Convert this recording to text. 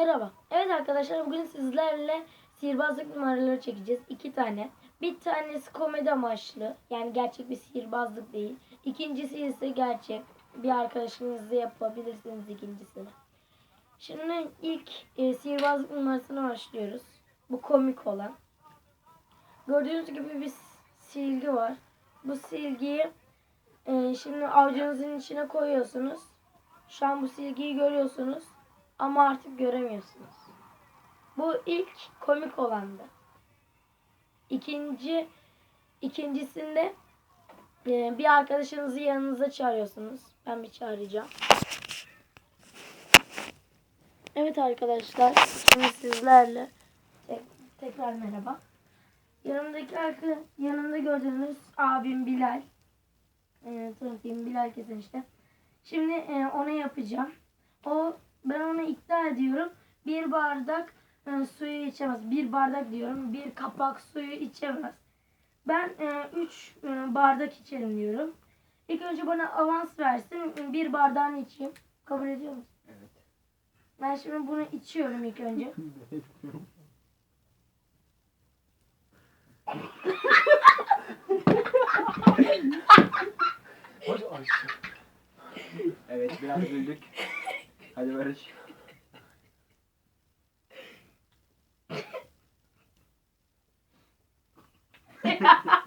Merhaba. Evet arkadaşlar bugün sizlerle sihirbazlık numaraları çekeceğiz. İki tane. Bir tanesi komedi amaçlı. Yani gerçek bir sihirbazlık değil. İkincisi ise gerçek. Bir arkadaşınızla yapabilirsiniz ikincisini. Şimdi ilk e, sihirbazlık numarasına başlıyoruz. Bu komik olan. Gördüğünüz gibi bir silgi var. Bu silgiyi e, şimdi avucunuzun içine koyuyorsunuz. Şu an bu silgiyi görüyorsunuz ama artık göremiyorsunuz. Bu ilk komik olandı. İkinci ikincisinde e, bir arkadaşınızı yanınıza çağırıyorsunuz. Ben bir çağıracağım. Evet arkadaşlar, şimdi sizlerle tek, tekrar merhaba. Yanımdaki arka, yanımda gördüğünüz abim Bilal. E, tanıtayım Bilal kesin işte. Şimdi e, ona yapacağım. Ediyorum. Bir bardak e, suyu içemez. Bir bardak diyorum. Bir kapak suyu içemez. Ben e, üç e, bardak içerim diyorum. İlk önce bana avans versin. Bir bardağını içeyim. Kabul ediyor musun? Evet. Ben şimdi bunu içiyorum ilk önce. Evet biraz güldük. Hadi Barış. yeah.